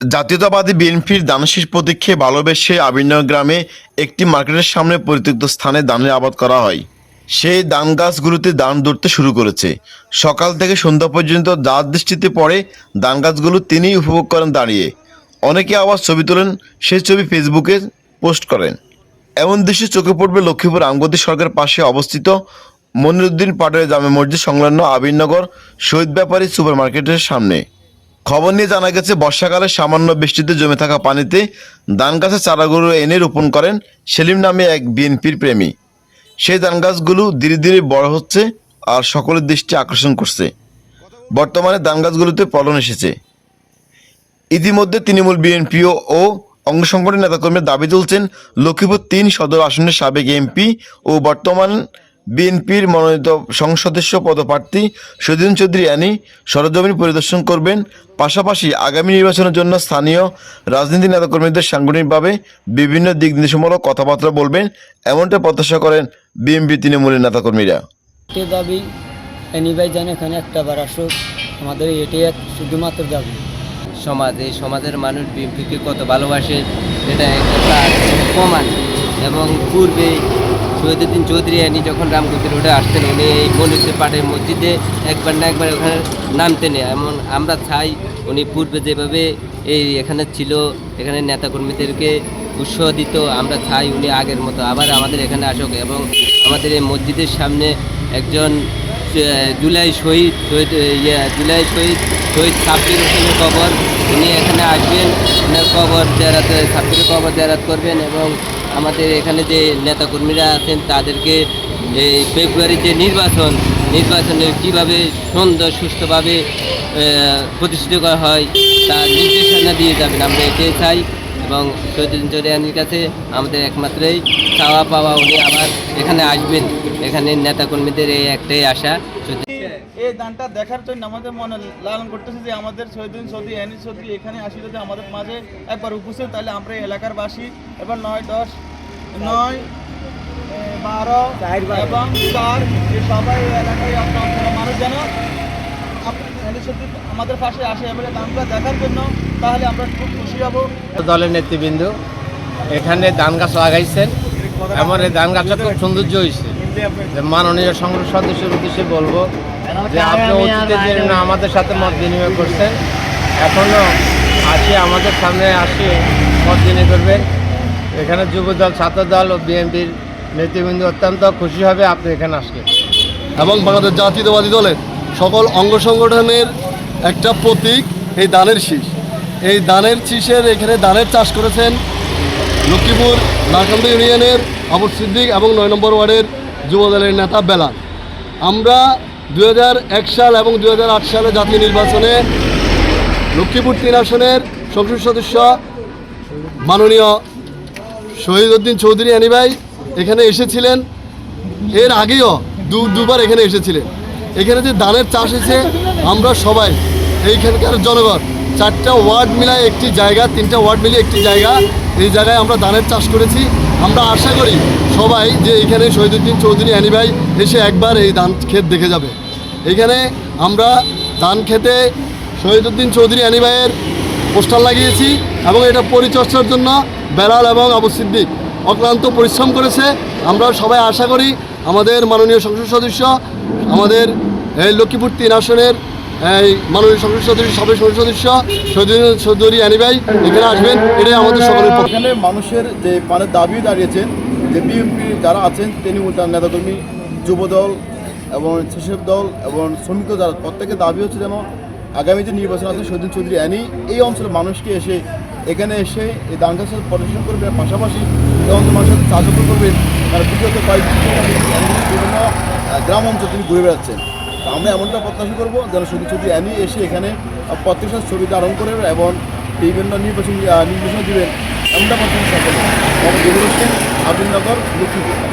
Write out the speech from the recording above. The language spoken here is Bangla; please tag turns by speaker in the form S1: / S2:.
S1: জাতীয়তাবাদী বিএনপির দানশীষ প্রতীক্ষে ভালোবেসে আবির্নয় গ্রামে একটি মার্কেটের সামনে পরিত্যক্ত স্থানে ধানের আবাদ করা হয়। সেই ধান গাছগুলোতে ধান ধরতে শুরু করেছে। সকাল থেকে সন্ধ্যা পর্যন্ত যার দৃষ্টিতে পড়ে, ধান গাছগুলো তিনিই উপভোগ করেন দাঁড়িয়ে। অনেকে আবার ছবি তোলেন সেই ছবি ফেসবুকে পোস্ট করেন। এমন দৃশ্য চোখে পড়বে লক্ষ্মীপুর আমগতি সড়কের পাশে অবস্থিত মনিরুদ্দিন পাটের জামে মসজিদ সংলগ্ন আবিরনগর শহীদ ব্যাপারী সুপার মার্কেটের সামনে। খবর নিয়ে জানা গেছে, বর্ষাকালে সামান্য বৃষ্টিতে জমে থাকা পানিতে ধান গাছের চারাগুলো এনে রোপণ করেন সেলিম নামে এক বিএনপির প্রেমী। সেই ধান গাছগুলো ধীরে ধীরে বড় হচ্ছে আর সকলের দৃষ্টি আকর্ষণ করছে। বর্তমানে ধান গাছগুলোতে ফলন এসেছে। ইতিমধ্যে তৃণমূল বিএনপি ও অঙ্গ সংগঠনের নেতাকর্মীর দাবি তুলছেন, লক্ষ্মীপুর তিন সদর আসনের সাবেক এমপি ও বর্তমান বিএনপির মনোনীত সংসদ সদস্য পদপ্রার্থী সদিন চৌধুরী অ্যানি সরজমিন পরিদর্শন করবেন। পাশাপাশি আগামী নির্বাচনের জন্য স্থানীয় রাজনীতি নেতাকর্মীদের সাংগঠনিকভাবে বিভিন্ন দিক নির্দেশমূলক কথাবার্তা বলবেন এমনটা প্রত্যাশা করেন বিএনপি তৃণমূলের নেতাকর্মীরা।
S2: দাবি এনিভাই যেন এখানে একটা বার আসুক আমাদের এটাই এক শুধুমাত্র দাবি।
S3: সমাজ এই সমাজের মানুষ বিএনপিকে কত ভালোবাসে এটা একটা প্রমাণ। এবং পূর্বে শহীদুদ্দিন চৌধুরী আনি যখন রামগতি রোডে আসতেন উনি এই মনিতে পাড়ের মসজিদে একবার না একবার ওখানে নামতেন এমন আমরা চাই উনি পূর্বে যেভাবে এই এখানে ছিল এখানে নেতাকর্মীদেরকে উৎসাহ দিত আমরা চাই উনি আগের মতো আবার আমাদের এখানে আসুক এবং আমাদের এই মসজিদের সামনে একজন জুলাই শহীদ শহীদ ইয়ে, জুলাই শহীদ শহীদ সাব্বির হোসেনের কবর উনি এখানে আসবেন। ওনার কবর জেরাত সাব্বিরের কবর জেরাত করবেন এবং আমাদের এখানে যে নেতাকর্মীরা আছেন, তাদেরকে এই ফেব্রুয়ারি যে নির্বাচন, নির্বাচনে কীভাবে সুন্দর সুস্থভাবে প্রতিষ্ঠিত করা হয় তার নির্দেশনা দিয়ে যাবেন আমরা এটাই চাই। এবং সৈয়দিন চৌধুরীর কাছে আমাদের একমাত্রই চাওয়া পাওয়া উনি আবার এখানে আসবেন। এখানে নেতাকর্মীদের এই একটাই আশা।
S4: এই দানটা দেখার জন্য আমাদের মনে লালন করতেছে যে আমাদের শহীদিন সৌদি এনি সৌদি এখানে আসি যদি আমাদের মাঝে একবার উপস্থিত, তাহলে আমরা এলাকার বাসী এবার নয় দশ নয় বারো এবং চার এই সবাই এলাকায় অঞ্চলের মানুষ যেন আমাদের পাশে আসে এবারে দানটা দেখার জন্য তাহলে আমরা খুব খুশি হব।
S5: দলের নেতৃবৃন্দ এখানে ধান গাছ লাগাইছেন। আমার এই ধান গাছটা খুব সৌন্দর্য হয়েছে যে মাননীয় সংসদ সদস্যের উদ্দেশ্যে বলব যে আপনি অতীতে যে আমাদের সাথে মত বিনিময় করছেন এখনও আসি আমাদের সামনে আসি মত বিনিময় করবেন। এখানে যুবদল ছাত্রদল ও বিএনপির নেতৃবৃন্দ অত্যন্ত খুশি হবে আপনি এখানে আসলে।
S6: এবং বাংলাদেশ জাতীয়তাবাদী দলের সকল অঙ্গ সংগঠনের একটা প্রতীক, এই দানের শীষ। এই দানের শীষের এখানে দানের চাষ করেছেন লক্ষ্মীপুর নাকান্দ ইউনিয়নের আবু সিদ্দিক এবং নয় নম্বর ওয়ার্ডের যুবদলের নেতা বেলাল। আমরা দু হাজার এক সাল এবং দু সালে জাতীয় নির্বাচনে লক্ষ্মীপুর তিন আসনের সংসদ সদস্য মাননীয় শহীদউদ্দিন চৌধুরী আনিভাই এখানে এসেছিলেন। এর আগেও দু, দুবার এখানে এসেছিলেন। এখানে যে ধানের চাষ হয়েছে, আমরা সবাই, এইখানকার জনগণ, চারটা ওয়ার্ড মিলায় একটি জায়গা, তিনটা ওয়ার্ড মিলিয়ে একটি জায়গা, এই জায়গায় আমরা ধানের চাষ করেছি। আমরা আশা করি সবাই যে এখানে শহীদুদ্দিন চৌধুরী আনি ভাই এসে একবার এই ধান ক্ষেত দেখে যাবে। এখানে আমরা ধান খেতে শহীদুদ্দিন চৌধুরী আনি ভাইয়ের পোস্টার লাগিয়েছি এবং এটা পরিচর্চার জন্য বেলাল এবং আবু সিদ্দিক অক্লান্ত পরিশ্রম করেছে। আমরা সবাই আশা করি আমাদের মাননীয় সংসদ সদস্য, আমাদের লক্ষ্মীপুর তিন আসনের এই মাননীয় সংসদ সদস্য সবাই সংসদ সদস্য চৌধুরী আনিভাই এখানে আসবেন। এটাই আমাদের সকলের
S7: এখানে মানুষের যে পানের দাবি দাঁড়িয়েছেন, যে বিএনপি যারা আছেন তৃণমূল তার নেতাকর্মী, যুবদল এবং শিশু দল এবং শ্রমিক যারা, প্রত্যেকের দাবি হচ্ছে যেন আগামী যে নির্বাচন আছে সৈদিন চৌধুরী অ্যানি এই অঞ্চলের মানুষকে এসে এখানে এসে এই ধান গাছের প্রদর্শন করবে। পাশাপাশি এই অঞ্চলের মানুষের সাথে সাহায্য করবেন তারা বিগত বিভিন্ন গ্রাম অঞ্চল তিনি ঘুরে বেড়াচ্ছেন। আমরা এমনটা প্রত্যাশা করব যেন সৈদিন চৌধুরী অ্যানি এসে এখানে আহ, প্রত্যেকের সাথে ছবি ধারণ করে এবং বিভিন্ন নির্বাচন নির্বাচন দিবেন এমনটা প্রত্যাশা করব। এবং যেগুলো আবিনগর লক্ষ্মীপুর।